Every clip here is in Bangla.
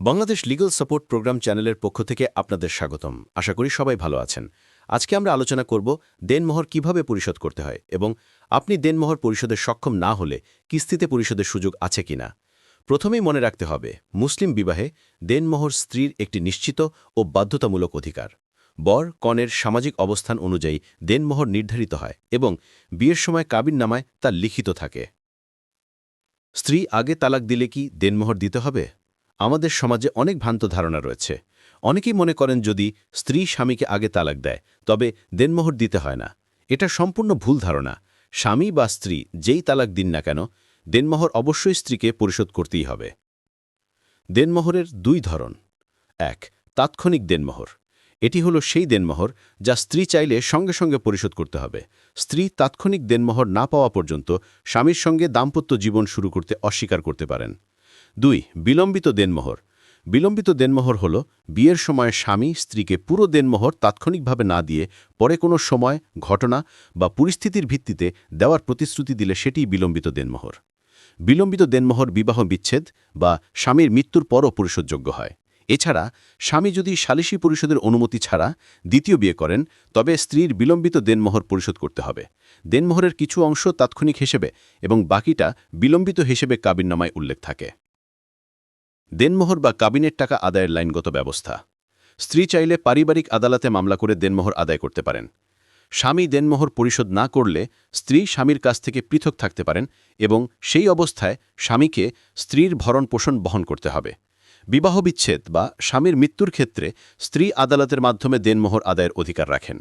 বাংলাদেশ লিগ্যাল সাপোর্ট প্রোগ্রাম চ্যানেলের পক্ষ থেকে আপনাদের স্বাগতম। আশা করি সবাই ভালো আছেন। আজকে আমরা আলোচনা করব দেনমোহর কীভাবে পরিশোধ করতে হয় এবং আপনি দেনমোহর পরিশোধে সক্ষম না হলে কিস্তিতে পরিশোধের সুযোগ আছে কিনা। প্রথমেই মনে রাখতে হবে, মুসলিম বিবাহে দেনমোহর স্ত্রীর একটি নিশ্চিত ও বাধ্যতামূলক অধিকার। বর কনের সামাজিক অবস্থান অনুযায়ী দেনমোহর নির্ধারিত হয় এবং বিয়ের সময় কাবিন নামায় তা লিখিত থাকে। স্ত্রী আগে তালাক দিলে কি দেনমোহর দিতে হবে? আমাদের সমাজে অনেক ভ্রান্ত ধারণা রয়েছে। অনেকেই মনে করেন যদি স্ত্রী স্বামীকে আগে তালাক দেয়, তবে দেনমোহর দিতে হয় না। এটা সম্পূর্ণ ভুল ধারণা। স্বামী বা স্ত্রী যেই তালাক দিন না কেন, দেনমোহর অবশ্যই স্ত্রীকে পরিশোধ করতেই হবে। দেনমোহরের দুই ধরন। এক, তাৎক্ষণিক দেনমোহর। এটি হলো সেই দেনমোহর যা স্ত্রী চাইলে সঙ্গে সঙ্গে পরিশোধ করতে হবে। স্ত্রী তাৎক্ষণিক দেনমোহর না পাওয়া পর্যন্ত স্বামীর সঙ্গে দাম্পত্য জীবন শুরু করতে অস্বীকার করতে পারেন। দুই, বিলম্বিত দেনমোহর। বিলম্বিত দেনমোহর হল, বিয়ের সময় স্বামী স্ত্রীকে পুরো দেনমোহর তাৎক্ষণিকভাবে না দিয়ে পরে কোনো সময়, ঘটনা বা পরিস্থিতির ভিত্তিতে দেওয়ার প্রতিশ্রুতি দিলে সেটিই বিলম্বিত দেনমোহর। বিলম্বিত দেনমোহর বিবাহ বিচ্ছেদ বা স্বামীর মৃত্যুর পরও পরিশোধযোগ্য হয়। এছাড়া, স্বামী যদি সালিসি পরিষদের অনুমতি ছাড়া দ্বিতীয় বিয়ে করেন, তবে স্ত্রীর বিলম্বিত দেনমোহর পরিশোধ করতে হবে। দেনমোহরের কিছু অংশ তাৎক্ষণিক হিসেবে এবং বাকিটা বিলম্বিত হিসেবে কাবিননামায় উল্লেখ থাকে। দেনমোহর বা কাবিনের টাকা আদায়ের লাইনগত ব্যবস্থা। স্ত্রী চাইলে পারিবারিক আদালতে মামলা করে দেনমোহর আদায় করতে পারেন। স্বামী দেনমোহর পরিশোধ না করলে স্ত্রী স্বামীর কাছ থেকে পৃথক থাকতে পারেন এবং সেই অবস্থায় স্বামীকে স্ত্রীর ভরণ পোষণ বহন করতে হবে। বিবাহ বিচ্ছেদ বা স্বামীর মৃত্যুর ক্ষেত্রে স্ত্রী আদালতের মাধ্যমে দেনমোহর আদায়ের অধিকার রাখেন।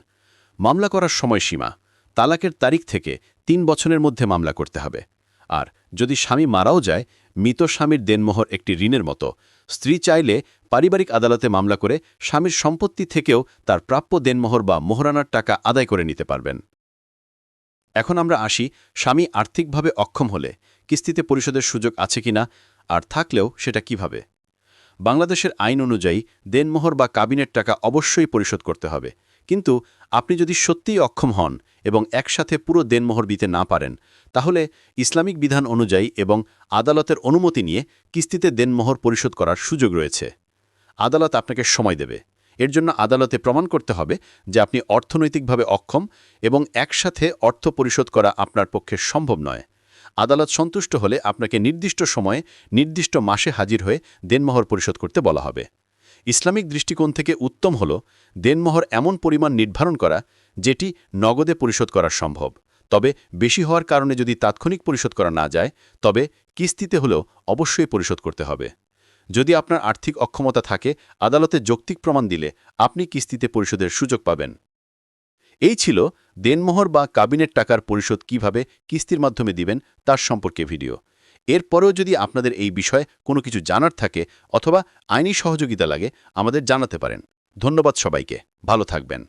মামলা করার সময়সীমা, তালাকের তারিখ থেকে তিন বছরের মধ্যে মামলা করতে হবে। আর যদি স্বামী মারাও যায় মৃত স্বামীর দেনমোহর একটি ঋণের মতো। স্ত্রী চাইলে পারিবারিক আদালতে মামলা করে স্বামীর সম্পত্তি থেকেও তার প্রাপ্য দেনমোহর বা মোহরানার টাকা আদায় করে নিতে পারবেন। এখন আমরা আসি স্বামী আর্থিকভাবে অক্ষম হলে, কিস্তিতে পরিশোধের সুযোগ আছে কিনা আর থাকলেও সেটা কীভাবে? বাংলাদেশের আইন অনুযায়ী দেনমোহর বা কাবিনের টাকা অবশ্যই পরিশোধ করতে হবে। কিন্তু আপনি যদি সত্যিই অক্ষম হন এবং একসাথে পুরো দেনমোহর দিতে না পারেন, তাহলে ইসলামিক বিধান অনুযায়ী এবং আদালতের অনুমতি নিয়ে কিস্তিতে দেনমোহর পরিশোধ করার সুযোগ রয়েছে। আদালত আপনাকে সময় দেবে। এর জন্য আদালতে প্রমাণ করতে হবে যে আপনি অর্থনৈতিকভাবে অক্ষম এবং একসাথে অর্থ পরিশোধ করা আপনার পক্ষে সম্ভব নয়। আদালত সন্তুষ্ট হলে আপনাকে নির্দিষ্ট সময়ে নির্দিষ্ট মাসে হাজির হয়ে দেনমোহর পরিশোধ করতে বলা হবে। ইসলামিক দৃষ্টিকোণ থেকে উত্তম হল দেনমোহর এমন পরিমাণ নির্ধারণ করা যেটি নগদে পরিশোধ করা সম্ভব। তবে বেশি হওয়ার কারণে যদি তাৎক্ষণিক পরিশোধ করা না যায়, তবে কিস্তিতে হলেও অবশ্যই পরিশোধ করতে হবে। যদি আপনার আর্থিক অক্ষমতা থাকে, আদালতে যৌক্তিক প্রমাণ দিলে আপনি কিস্তিতে পরিশোধের সুযোগ পাবেন। এই ছিল দেনমোহর বা কাবিনের টাকার পরিশোধ কীভাবে কিস্তির মাধ্যমে দিবেন তার সম্পর্কে ভিডিও। এরপরেও যদি আপনাদের এই বিষয়ে কোনো কিছু জানার থাকে অথবা আইনি সহযোগিতা লাগে, আমাদের জানাতে পারেন। ধন্যবাদ সবাইকে। ভালো থাকবেন।